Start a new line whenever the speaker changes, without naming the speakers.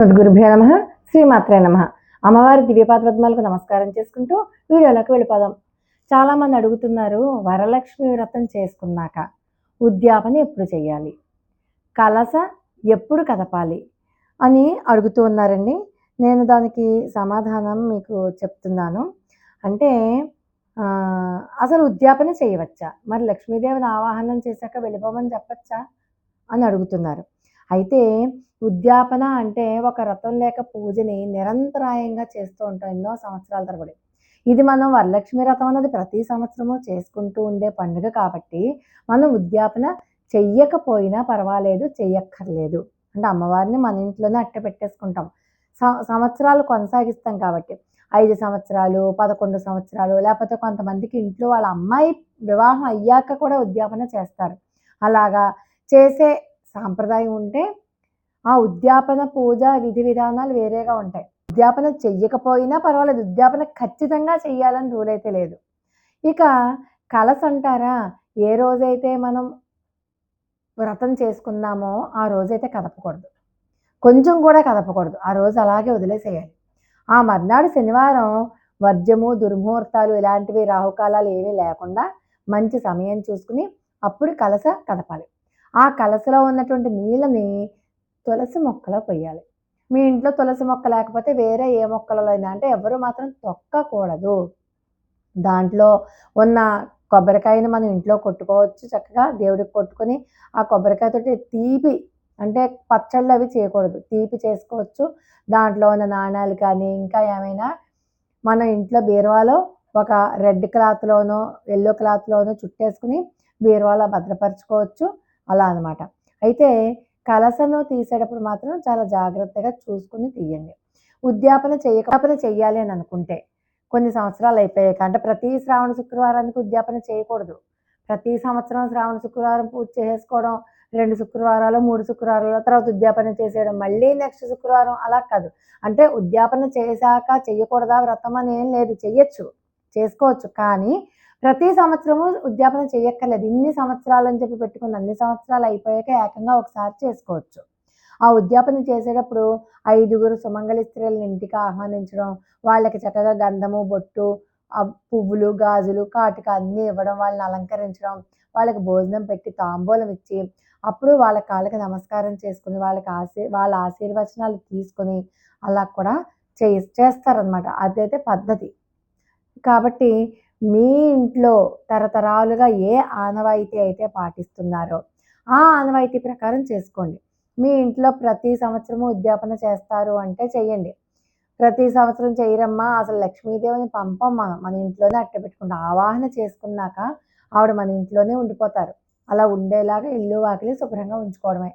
సద్గురుభ్యో నమ శ్రీమాత్రే నమ. అమ్మవారి దివ్యపాద పద్మాలకు నమస్కారం చేసుకుంటూ వీడియోలోకి వెళ్ళిపోదాం. చాలామంది అడుగుతున్నారు వరలక్ష్మి వ్రతం చేసుకున్నాక ఉద్యాపన ఎప్పుడు చేయాలి? కలస ఎప్పుడు కదపాలి? అని అడుగుతూ ఉన్నారండి. నేను దానికి సమాధానం మీకు చెప్తున్నాను. అంటే అసలు ఉద్యాపన చేయవచ్చా? మరి లక్ష్మీదేవిని ఆవాహనం చేశాక వెళ్ళిపోమని చెప్పచ్చా? అని అడుగుతున్నారు. అయితే ఉద్యాపన అంటే ఒక రథం లేక పూజని నిరంతరాయంగా చేస్తూ ఉంటాం ఎన్నో సంవత్సరాల తరబడి. ఇది మనం వరలక్ష్మి రథం అన్నది ప్రతి సంవత్సరము చేసుకుంటూ ఉండే పండుగ కాబట్టి మనం ఉద్యాపన చెయ్యకపోయినా పర్వాలేదు చెయ్యక్కర్లేదు. అంటే అమ్మవారిని మన ఇంట్లోనే అట్ట పెట్టేసుకుంటాం. సం- సంవత్సరాలు కొనసాగిస్తాం కాబట్టి ఐదు సంవత్సరాలు పదకొండు సంవత్సరాలు లేకపోతే కొంతమందికి ఇంట్లో వాళ్ళ అమ్మాయి వివాహం అయ్యాక కూడా ఉద్యాపన చేస్తారు. అలాగా చేసే సాంప్రదాయం ఉంటే ఆ ఉద్యాపన పూజ విధి విధానాలు వేరేగా ఉంటాయి. ఉద్యాపన చెయ్యకపోయినా పర్వాలేదు. ఉద్యాపన ఖచ్చితంగా చెయ్యాలని రూల్ అయితే లేదు. ఇక కలస అంటారా? ఏ రోజైతే మనం వ్రతం చేసుకున్నామో ఆ రోజైతే కదపకూడదు. కొంచెం కూడా కదపకూడదు. ఆ రోజు అలాగే వదిలేసేయాలి. ఆ మర్నాడు శనివారం వర్జము దుర్ముహూర్తాలు ఇలాంటివి రాహుకాలాలు ఏమీ లేకుండా మంచి సమయం చూసుకుని అప్పుడు కలస కదపాలి. ఆ కలసలో ఉన్నటువంటి నీళ్ళని తులసి మొక్కలో పోయాలి మీ ఇంట్లో తులసి మొక్క లేకపోతే వేరే ఏ మొక్కలలో అయినా అంటే ఎవరు మాత్రం తొక్కకూడదు. దాంట్లో ఉన్న కొబ్బరికాయని మనం ఇంట్లో కొట్టుకోవచ్చు చక్కగా దేవుడికి కొట్టుకొని ఆ కొబ్బరికాయతోటి తీపి అంటే పచ్చళ్ళు అవి చేయకూడదు. తీపి చేసుకోవచ్చు. దాంట్లో ఉన్న నాణాలు కానీ ఇంకా ఏమైనా మన ఇంట్లో బీరువాలో ఒక రెడ్ క్లాత్లోనో ఎల్లో క్లాత్లోనో చుట్టేసుకుని బీరువాలో భద్రపరచుకోవచ్చు. అలా అనమాట అయితే కలసను తీసేటప్పుడు మాత్రం చాలా జాగ్రత్తగా చూసుకుని తీయండి. ఉద్యాపన చేయకపోతే చేయాలి అని అనుకుంటే కొన్ని సంవత్సరాలు అయిపోయాక అంటే ప్రతి శ్రావణ శుక్రవారానికి ఉద్యాపన చేయకూడదు. ప్రతి సంవత్సరం శ్రావణ శుక్రవారం పూజ చేసుకోవడం రెండు శుక్రవారాలు మూడు శుక్రవారాల తర్వాత ఉద్యాపన చేసేయడం మళ్ళీ నెక్స్ట్ శుక్రవారం అలా కాదు. అంటే ఉద్యాపన చేశాక చేయకూడదా వ్రతం అని ఏం లేదు. చెయ్యొచ్చు చేసుకోవచ్చు. కానీ ప్రతి సంవత్సరము ఉద్యాపన చేయక్కర్లేదు. ఇన్ని సంవత్సరాలు అని చెప్పి పెట్టుకుని అన్ని సంవత్సరాలు అయిపోయాక ఏకంగా ఒకసారి చేసుకోవచ్చు. ఆ ఉద్యాపన చేసేటప్పుడు ఐదుగురు సుమంగళి స్త్రీలను ఇంటికి ఆహ్వానించడం వాళ్ళకి చక్కగా గంధము బొట్టు పువ్వులు గాజులు కాటుక అన్నీ ఇవ్వడం వాళ్ళని అలంకరించడం వాళ్ళకి భోజనం పెట్టి తాంబూలం ఇచ్చి అప్పుడు వాళ్ళ కాళ్ళకి నమస్కారం చేసుకుని వాళ్ళకి ఆశీ వాళ్ళ ఆశీర్వచనాలు తీసుకొని అలా కూడా చే చేస్తారనమాట అదైతే పద్ధతి. కాబట్టి మీ ఇంట్లో తరతరాలుగా ఏ ఆనవాయితీ అయితే పాటిస్తున్నారో ఆ ఆనవాయితీ ప్రకారం చేసుకోండి. మీ ఇంట్లో ప్రతి సంవత్సరము ఉద్యాపన చేస్తారు అంటే చెయ్యండి. ప్రతి సంవత్సరం చేయరమ్మా అసలు లక్ష్మీదేవిని పంపమ్మా మన ఇంట్లోనే అట్ట పెట్టుకుంటాం ఆవాహన చేసుకున్నాక ఆవిడ మన ఇంట్లోనే ఉండిపోతారు. అలా ఉండేలాగా ఇల్లు వాకిలి శుభ్రంగా ఉంచుకోవడమే.